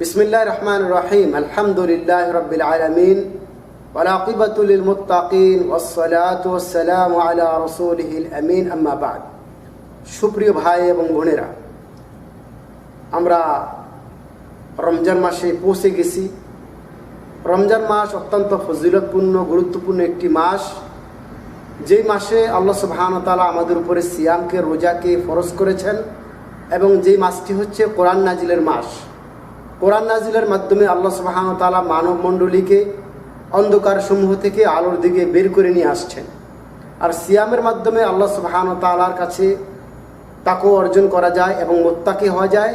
بسم الله الرحمن الرحيم الحمد لله رب العالمين والعاقبة للمتقين والصلاة والسلام على رسوله الأمين أما بعد সুপ্রিয় ভাই এবং বোনেরা আমরা রমজান মাসে পৌঁছে গেছি রমজান মাস অত্যন্ত ফজিলতপূর্ণ গুরুত্বপূর্ণ একটি মাস যেই মাসে আল্লাহ সুবাহানতালা আমাদের উপরে সিয়ামকে রোজাকে ফরজ করেছেন এবং যেই মাসটি হচ্ছে কোরআন নাজিলের মাস কোরআন নাজিলের মাধ্যমে আল্লাহ সুবাহানতালা মানব মণ্ডলীকে অন্ধকার সমূহ থেকে আলোর দিকে বের করে নিয়ে আসছেন। আর সিয়ামের মাধ্যমে আল্লাহ সুবাহানতালার কাছে তাকেও অর্জন করা যায় এবং মোত্তাকি হওয়া যায়।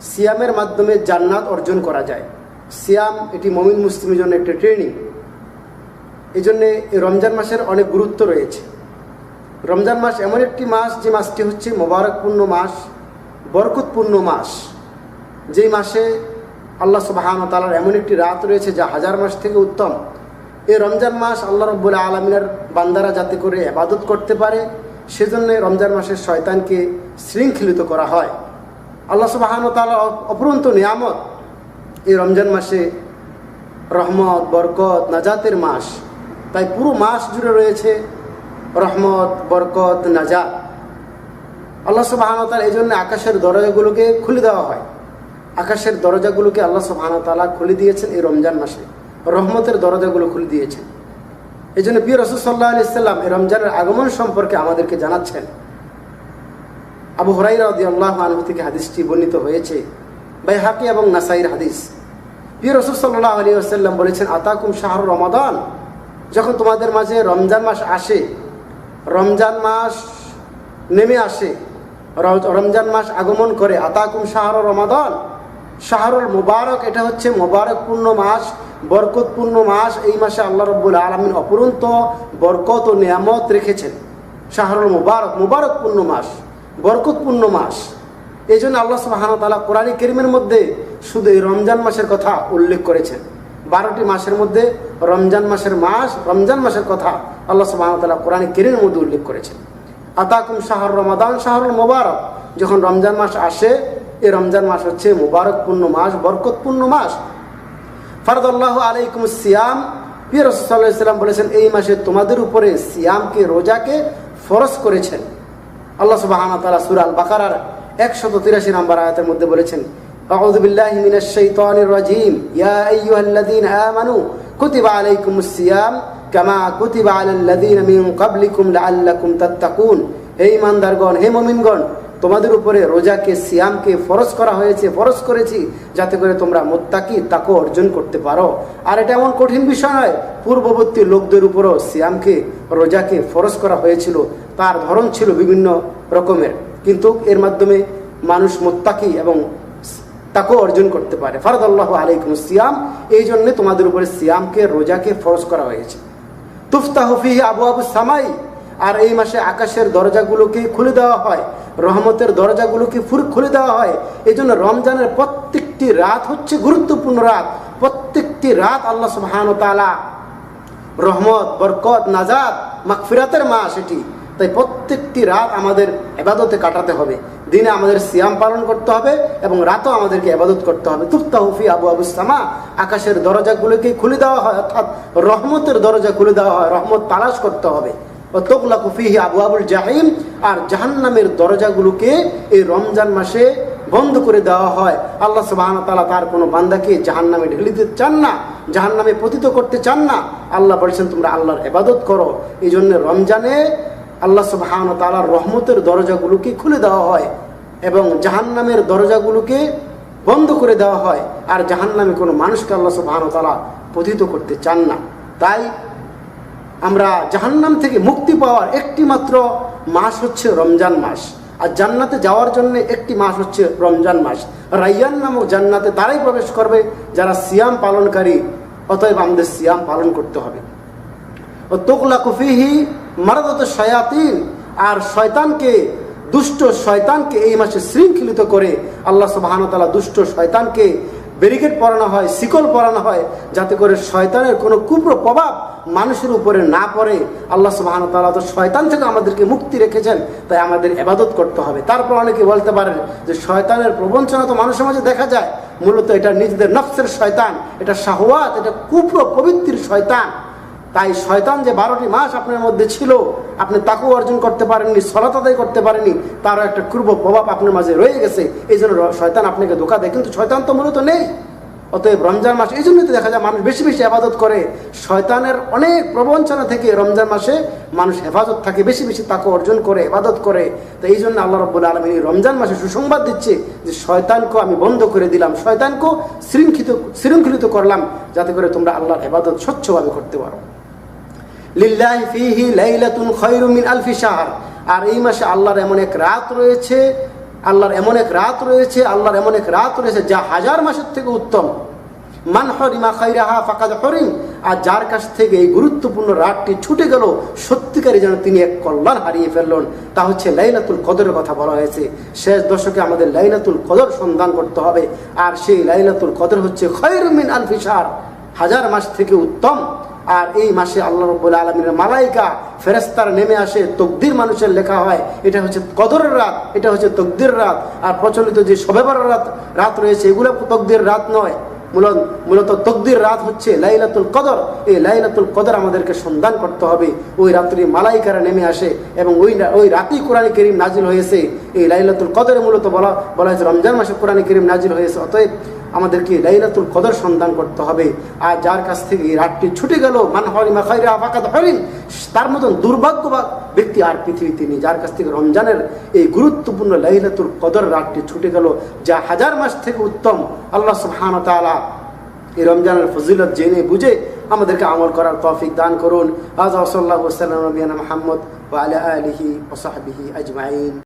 সিয়ামের মাধ্যমে জান্নাত অর্জন করা যায়। সিয়াম এটি মমিন মুসলিমের জন্য একটি ট্রেনিং। এই জন্যে রমজান মাসের অনেক গুরুত্ব রয়েছে। রমজান মাস এমন একটি মাস, যে মাসটি হচ্ছে মোবারকপূর্ণ মাস, বরকতপূর্ণ মাস। যেই মাসে আল্লাহ সুবাহান তালার এমন একটি রাত রয়েছে যা হাজার মাস থেকে উত্তম। এই রমজান মাস আল্লাহ রব্বুল আলমিনের বান্দারা যাতে করে আবাদত করতে পারে, সেজন্য রমজান মাসের শয়তানকে শৃঙ্খলিত করা হয়। আল্লাহ সুবাহান তালার অপরন্ত নিয়ামত এই রমজান মাসে রহমত, বরকত, নাজাতের মাস। তাই পুরো মাস জুড়ে রয়েছে রহমত, বরকত, নাজাত। আল্লাহ সুবাহানতাল এই জন্য আকাশের দরজাগুলোকে খুলে দেওয়া হয়। আকাশের দরজাগুলোকে আল্লাহ সুবাহানতালা খুলে দিয়েছেন এই রমজান মাসে। রহমতের দরজাগুলো খুলে দিয়েছেন। এই জন্য প্রিয় রসুল সাল্লাহ আলিয়াল্লাম এই রমজানের আগমন সম্পর্কে আমাদেরকে জানাচ্ছেন। আবু হরাই রাদি আল্লাহ আনহু থেকে হাদিসটি বর্ণিত হয়েছে বাই হাকি এবং নাসাইর হাদিস। প্রিয় রসুল সাল্লাহ আলী আসাল্লাম বলেছেন, আতাকুম শাহর রমাদান? যখন তোমাদের মাঝে রমজান মাস আসে, রমজান মাস নেমে আসে, রমজান মাস আগমন করে, আতাকুম শাহর রমাদান? শাহরুল মুবারক, এটা হচ্ছে মোবারকপূর্ণ মাস, বরকতপূর্ণ মাস। এই মাসে আল্লাহ রব্বুল আলমিন অপরন্ত বরকত ও নিয়ামত রেখেছেন। শাহরুল মুবারক, মুবারকপূর্ণ মাস, বরকতপূর্ণ মাস। এই জন্য আল্লাহ সুবাহান তালা কোরআনী কেরিমের মধ্যে শুধু এই রমজান মাসের কথা উল্লেখ করেছেন। বারোটি মাসের মধ্যে রমজান মাসের মাস, রমজান মাসের কথা আল্লাহ সুবাহান তালা কোরআনী কেরিমের মধ্যে উল্লেখ করেছেন। আতাকুম শাহর রমাদান, শাহরুল মুবারক। যখন রমজান মাস আসে এই রমজান মাস হচ্ছে মুবারকপূর্ণ মাস বরকতপূর্ণ মাস ফরদুল্লাহ আলাইকুম সিয়াম পির রসুল্লাহাম বলেছেন এই মাসে তোমাদের উপরে সিয়ামকে রোজাকে ফরজ করেছেন আল্লাহ সুবাহ তালা সুরাল বাকারার একশত তিরাশি নম্বর আয়াতের মধ্যে বলেছেন أعوذ بالله من الشيطان الرجيم يا أيها الذين آمنوا كتب عليكم الصيام كما كتب على الذين من قبلكم لعلكم تتقون হে ইমানদারগণ হে মমিনগণ তোমাদের উপরে রোজাকে, সিয়ামকে ফরজ করা হয়েছে, ফরজ করেছি, যাতে করে তোমরা মোত্তাকি তাকে অর্জন করতে পারো। আর এটা এমন কঠিন বিষয় নয়, পূর্ববর্তী লোকদের উপরও সিয়ামকে, রোজাকে ফরজ করা হয়েছিল, তার ধরন ছিল বিভিন্ন রকমের। কিন্তু এর মাধ্যমে মানুষ মোত্তাকি এবং তাকেও অর্জন করতে পারে। ফারদ আল্লাহ আলাইকুম সিয়াম, এই জন্যে তোমাদের উপরে সিয়ামকে, রোজাকে ফরজ করা হয়েছে। তুফতা হফি আবু আবু সামাই আর এই মাসে আকাশের দরজাগুলোকে খুলে দেওয়া হয়, রহমতের দরজাগুলোকে ফুর খুলে দেওয়া হয়। এই জন্য রমজানের প্রত্যেকটি রাত হচ্ছে গুরুত্বপূর্ণ রাত। প্রত্যেকটি রাত আল্লাহ সুবহান তালা রহমত, বরকত নাজাদ মাকফিরাতের মাস এটি। তাই প্রত্যেকটি রাত আমাদের এবাদতে কাটাতে হবে। দিনে আমাদের সিয়াম পালন করতে হবে এবং রাতও আমাদেরকে আবাদত করতে হবে। তুফতা হুফি আবু আবু সামা। আকাশের দরজাগুলোকে খুলে দেওয়া হয়, অর্থাৎ রহমতের দরজা খুলে দেওয়া হয়, রহমত তালাশ করতে হবে। তোকলা কুফিহি আবু আবুল জাহিম, আর জাহান্নামের দরজাগুলোকে এই রমজান মাসে বন্ধ করে দেওয়া হয়। আল্লাহ সুবাহন তালা তার কোনো বান্দাকে জাহান্নামে ঢেলে দিতে চান না, জাহান্নামে পতিত করতে চান না। আল্লাহ বলছেন, তোমরা আল্লাহর এবাদত করো। এই জন্য রমজানে আল্লাহ সুবাহান তালার রহমতের দরজাগুলোকে খুলে দেওয়া হয় এবং জাহান্নামের দরজাগুলোকে বন্ধ করে দেওয়া হয়। আর জাহান্নামে কোনো মানুষকে আল্লাহ সুবাহান পতিত করতে চান না। তাই আমরা জাহান্নাম থেকে মুক্তি পাওয়ার একটি মাত্র মাস হচ্ছে রমজান মাস। আর জান্নাতে যাওয়ার জন্য একটি মাস হচ্ছে রমজান মাস। রাইয়ান নামক জান্নাতে তারাই প্রবেশ করবে, যারা সিয়াম পালনকারী, অতএব আমাদের সিয়াম পালন করতে হবে। ও তোকলা কুফিহি মারাদত শয়াতিন, আর শয়তানকে, দুষ্ট শয়তানকে এই মাসে শৃঙ্খলিত করে আল্লাহ সুবাহানতালা দুষ্ট শয়তানকে ব্যারিকেড পরানো হয়, শিকল পরানো হয়, যাতে করে শয়তানের কোনো কুপ্র প্রভাব মানুষের উপরে না পড়ে। আল্লাহ সুবাহন তালা তো শয়তান থেকে আমাদেরকে মুক্তি রেখেছেন, তাই আমাদের এবাদত করতে হবে। তারপর অনেকে বলতে পারেন যে শয়তানের প্রবঞ্চনা তো মানুষের মাঝে দেখা যায়, মূলত এটা নিজেদের নফসের শয়তান, এটা শাহওয়াত, এটা কুপ্র প্রবৃত্তির শয়তান। তাই শয়তান যে বারোটি মাস আপনার মধ্যে ছিল, আপনি তাকেও অর্জন করতে পারেননি, সলাত আদায় করতে পারেননি, তারও একটা পূর্ব প্রভাব আপনার মাঝে রয়ে গেছে। এই জন্য শয়তান আপনাকে ধোকা দেয়। কিন্তু শয়তান তো মূলত নেই। অতএব রমজান মাস, এই জন্যই তো দেখা যায় মানুষ বেশি বেশি আবাদত করে। শয়তানের অনেক প্রবঞ্চনা থেকে রমজান মাসে মানুষ হেফাজত থাকে, বেশি বেশি তাকে অর্জন করে হেফাজত করে। তো এই জন্য আল্লাহ রব্বুল আলমী রমজান মাসে সুসংবাদ দিচ্ছে যে শয়তানকে আমি বন্ধ করে দিলাম, শয়তানকে শৃঙ্খলিত শৃঙ্খলিত করলাম, যাতে করে তোমরা আল্লাহর হেফাজত স্বচ্ছভাবে করতে পারো। লিল্লাহি ফিহি লাইলাতুন খায়রুম মিন আলফি শাহর। আর এই মাসে আল্লাহর এমন এক রাত রয়েছে, আল্লাহর এমন এক রাত রয়েছে, আল্লাহর এমন এক রাত রয়েছে যা হাজার মাসের থেকে উত্তম। মান হরিমা খাইরাহা ফাকাদ হরিম। আর যার কাছ থেকে এই গুরুত্বপূর্ণ রাতটি ছুটে গেল, সত্যিকারই যেন তিনি এক কল্যাণ হারিয়ে ফেললেন। তা হচ্ছে লাইলাতুল কদরের কথা বলা হয়েছে। শেষ দশকে আমাদের লাইলাতুল কদর সন্ধান করতে হবে। আর সেই লাইলাতুল কদর হচ্ছে খৈরুমিন আলফিসার হাজার মাস থেকে উত্তম। আর এই মাসে আল্লাহ রব্বুল আলমীর মালাইকা ফেরেস্তার নেমে আসে, তকদির মানুষের লেখা হয়। এটা হচ্ছে কদরের রাত, এটা হচ্ছে তকদির রাত। আর প্রচলিত যে সবেবার রাত রাত রয়েছে, এগুলো তকদির রাত নয়। মূলত মূলত তকদির রাত হচ্ছে লাইলাতুল কদর। এই লাইলাতুল কদর আমাদেরকে সন্ধান করতে হবে। ওই রাত্রি মালাইকারা নেমে আসে এবং ওই ওই রাতেই কোরআন করিম নাজিল হয়েছে। এই লাইলাতুল কদরে মূলত বলা বলা হয়েছে, রমজান মাসে কোরআন করিম নাজির হয়েছে, অতএব আমাদেরকে লাইলাতুল কদর সন্ধান করতে হবে। আর যার কাছ থেকে এই রাতটি ছুটে গেল, মান হরিমা খাইরা ফাকাত হরিম, তার মতন দুর্ভাগ্যবান ব্যক্তি আর পৃথিবীতে নেই। যার কাছ থেকে রমজানের এই গুরুত্বপূর্ণ লাইলাতুল কদর রাতটি ছুটে গেল, যা হাজার মাস থেকে উত্তম। আল্লাহ সুবহান তাআলা এই রমজানের ফজিলত জেনে বুঝে আমাদেরকে আমল করার তৌফিক দান করুন। আজ সাল্লাল্লাহু আলাইহি ওয়াসাল্লাম নবিয়ানা মুহাম্মদ ওয়া আলা আলিহি ওয়া সাহবিহি আজমাইন।